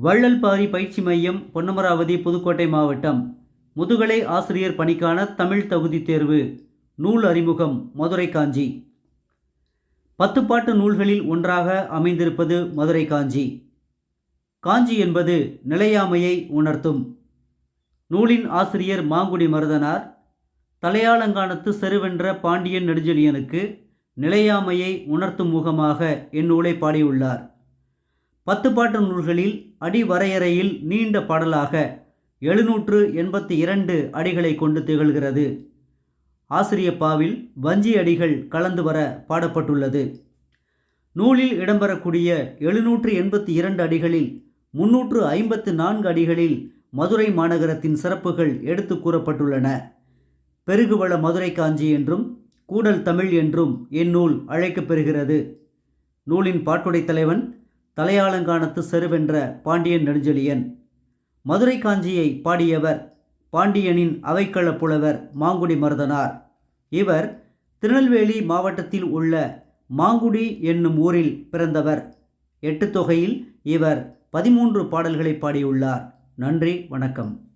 வள்ளல்பாரி பயிற்சி மையம் பொன்னமராவதி புதுக்கோட்டை மாவட்டம். முதுகலை ஆசிரியர் பணிக்கான தமிழ் தகுதி தேர்வு. நூல் அறிமுகம் மதுரை காஞ்சி. பத்துப்பாட்டு நூல்களில் ஒன்றாக அமைந்திருப்பது மதுரை காஞ்சி. காஞ்சி என்பது நிலையாமையை உணர்த்தும். நூலின் ஆசிரியர் மாங்குடி மருதனார். தலையாலங்கானத்து செருவென்ற பாண்டியன் நெடுஞ்செழியனுக்கு நிலையாமையை உணர்த்தும் முகமாக இந்நூலை பாடியுள்ளார். பத்து பாட்டு நூல்களில் அடிவரையறையில் நீண்ட பாடலாக எழுநூற்று எண்பத்தி இரண்டு அடிகளை கொண்டு திகழ்கிறது. ஆசிரியப்பாவில் வஞ்சி அடிகள் கலந்து வர பாடப்பட்டுள்ளது. நூலில் இடம்பெறக்கூடிய எழுநூற்று எண்பத்தி இரண்டு அடிகளில் முன்னூற்று ஐம்பத்து நான்கு அடிகளில் மதுரை மாநகரத்தின் சிறப்புகள் எடுத்து கூறப்பட்டுள்ளன. பெருகுவள மதுரை காஞ்சி என்றும் கூடல் தமிழ் என்றும் இந்நூல் அழைக்கப்பெறுகிறது நூலின் பாட்டுடை தலைவன் தலையாலங்கானத்து செருவென்ற பாண்டியன் நெடுஞ்செழியன். மதுரை காஞ்சியை பாடியவர் பாண்டியனின் அவைக்கள புலவர் மாங்குடி மருதனார். இவர் திருநெல்வேலி மாவட்டத்தில் உள்ள மாங்குடி என்னும் ஊரில் பிறந்தவர். எட்டு தொகையில் இவர் பதிமூன்று பாடல்களை பாடியுள்ளார். நன்றி வணக்கம்.